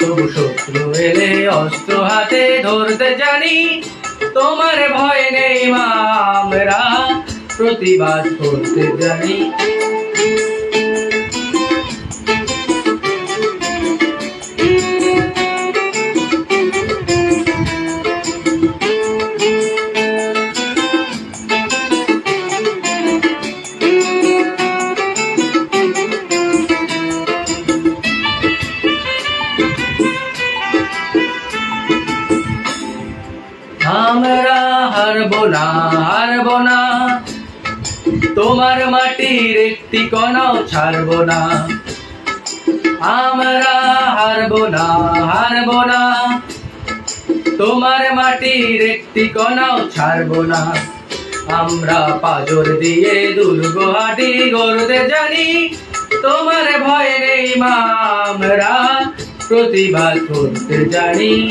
তবু শত্রু এলে অস্ত্র হাতে ধরতে জানি, তোমার ভয় নেই মা, আমরা প্রতিবাদ করতে জানি। আমরা হারবো না হারবো না। তোমার মাটির একটি কণাও ছাড়বো না। আমরা হারবো না হারবো না। তোমার মাটির একটি কণাও ছাড়বো না। আমরা পাজর দিয়ে দুর্গ হাটি গড়তে জানি। তোমার ভয় নেই মা, আমরা প্রতিবাদ করতে জানি।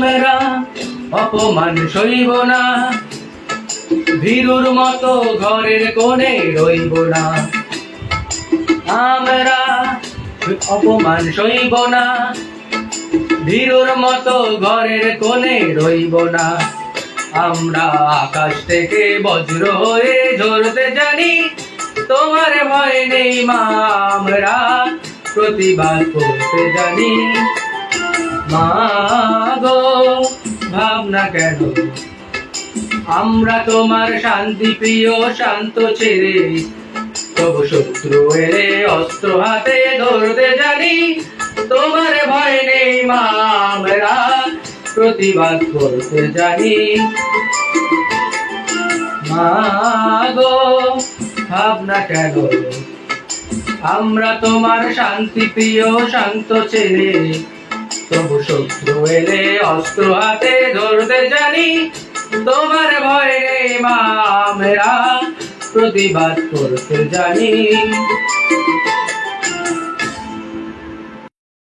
আমরা অপমান সইব না। ভীরুর মতো ঘরের কোণে রইব না। আমরা অপমান সইব না। ভীরুর মতো ঘরের কোণে রইব না। আমরা আকাশ থেকে বজ্র হয়ে ঝরতে জানি, তোমার ভয় নেই মা। আমরা প্রতিবাদ করতে জানি। মাগো ভাবনা কেন? আমরা তোমার শান্তি প্রিয়, শান্ত ছেড়ে তবু শত্রু এলে অস্ত্র হাতে ধরতে জানি, তোমার ভয় নেই মা প্রতিবাদ করতে জানি। মাগো ভাবনা কেন? আমরা তোমার শান্তি প্রিয়, শান্ত ছেলে। তবু শত্রু অস্ত্র হাতে ধরতে জানি। তোমার ভয় মা আমরা প্রতিবাদ করতে জানি।